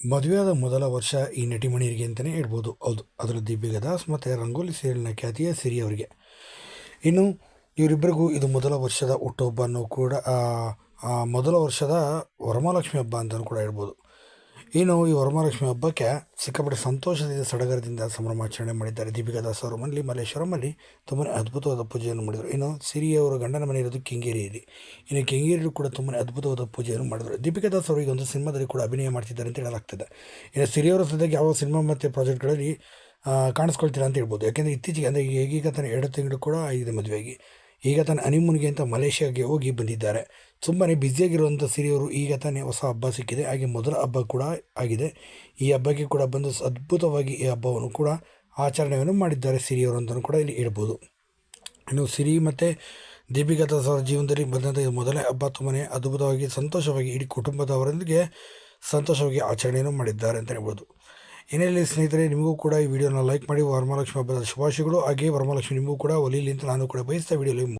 ಮದುವೆಯಾದ ಮೊದಲ ವರ್ಷ ಈ ನಟಿಮಣಿಯರಿಗೆ ಅಂತಲೇ ಹೇಳ್ಬೋದು. ಹೌದು ಅದರಲ್ಲಿ ದೀಪಿಕಾ ದಾಸ್ ಮತ್ತು ರಂಗೋಲಿ ಸೀರಿಯಲ್ನ ಖ್ಯಾತಿಯ ಸಿರಿ ಅವರಿಗೆ ಇನ್ನು ಇವರಿಬ್ಬರಿಗೂ ಇದು ಮೊದಲ ವರ್ಷದ ಹುಟ್ಟುಹಬ್ಬನೂ ಕೂಡ ಆ, ಆ ಮೊದಲ ವರ್ಷದ ವರಮಹಾಲಕ್ಷ್ಮಿ ಹಬ್ಬ ಅಂತಲೂ ಕೂಡ ಹೇಳ್ಬೋದು. ಇನ್ನು ಈ ವರಮಹಾಲಕ್ಷ್ಮಿ ಹಬ್ಬಕ್ಕೆ ಸಿಕ್ಕಾಪಟ್ಟೆ ಸಂತೋಷದಿಂದ ಸಡಗರದಿಂದ ಸಂಭ್ರಮಾಚರಣೆ ಮಾಡಿದ್ದಾರೆ ದೀಪಿಕಾ ದಾಸ್ ಅವರು. ಮನೇಲಿ ಮಲ್ಲೇಶ್ವರಮಲ್ಲಿ ತುಂಬಾ ಅದ್ಭುತವಾದ ಪೂಜೆಯನ್ನು ಮಾಡಿದರು. ಇನ್ನು ಸಿರಿ ಅವರ ಗಂಡನ ಮನೆ ಇರೋದು ಕೆಂಗೇರಿಯಲ್ಲಿ. ಇನ್ನು ಕೆಂಗೇರಿಯಲ್ಲೂ ಕೂಡ ತುಂಬಾ ಅದ್ಭುತವಾದ ಪೂಜೆಯನ್ನು ಮಾಡಿದರು. ದೀಪಿಕಾ ದಾಸ್ ಅವರು ಈಗ ಒಂದು ಸಿನಿಮಾದಲ್ಲಿ ಕೂಡ ಅಭಿನಯ ಮಾಡ್ತಿದ್ದಾರೆ ಅಂತ ಹೇಳಲಾಗ್ತದೆ. ಇನ್ನು ಸಿರಿಯವರ ಸದ್ಯಕ್ಕೆ ಯಾವ ಸಿನಿಮಾ ಮತ್ತು ಪ್ರಾಜೆಕ್ಟ್ಗಳಲ್ಲಿ ಕಾಣಿಸ್ಕೊಳ್ತೀರಾ ಅಂತ ಹೇಳ್ಬೋದು. ಯಾಕೆಂದರೆ ಇತ್ತೀಚೆಗೆ, ಅಂದರೆ ಈಗೀಗ ತಾನೇ ಎರಡು ತಿಂಗಳು ಕೂಡ ಆಗಿದೆ ಮದುವೆಯಾಗಿ. ಈಗ ತಾನೇ ಹನಿಮೂನ್ಗೆ ಅಂತ ಮಲೇಷ್ಯಾಗೆ ಹೋಗಿ ಬಂದಿದ್ದಾರೆ. ತುಂಬಾ ಬ್ಯುಸಿಯಾಗಿರುವಂಥ ಸಿರಿಯವರು ಈಗ ತಾನೇ ಹೊಸ ಹಬ್ಬ ಸಿಕ್ಕಿದೆ. ಹಾಗೆ ಮೊದಲ ಹಬ್ಬ ಕೂಡ ಆಗಿದೆ. ಈ ಹಬ್ಬಕ್ಕೆ ಕೂಡ ಬಂದು ಅದ್ಭುತವಾಗಿ ಈ ಹಬ್ಬವನ್ನು ಕೂಡ ಆಚರಣೆಯನ್ನು ಮಾಡಿದ್ದಾರೆ ಸಿರಿಯವರು ಅಂತಲೂ ಕೂಡ ಇಲ್ಲಿ ಹೇಳ್ಬೋದು. ಇನ್ನು ಸಿರಿ ಮತ್ತು ದೀಪಿಕಾ ಅವರ ಜೀವನದಲ್ಲಿ ಬಂದಂಥ ಇದು ಮೊದಲನೇ ಹಬ್ಬ ತುಂಬನೇ ಅದ್ಭುತವಾಗಿ, ಸಂತೋಷವಾಗಿ ಇಡೀ ಕುಟುಂಬದವರೊಂದಿಗೆ ಸಂತೋಷವಾಗಿ ಆಚರಣೆಯನ್ನು ಮಾಡಿದ್ದಾರೆ ಅಂತ ಹೇಳ್ಬೋದು. ಏನೇಳಿ ಸ್ನೇಹಿತರೆ, ನಿಮಗೂ ಕೂಡ ಈ ವಿಡಿಯೋನ ಲೈಕ್ ಮಾಡಿ, ವರಮಹಾಲಕ್ಷ್ಮಿ ಹಬ್ಬದ ಶುಭಾಶಯಗಳು. ಹಾಗೆ ವರಮಹಾಲಕ್ಷ್ಮಿ ನಿಮಗೂ ಕೂಡ. ಒಲಿಲಿ ಅಂತ ನಾನು ಕೂಡ ಬಯಸ್ತಾ ವಿಡಿಯೋಲಿ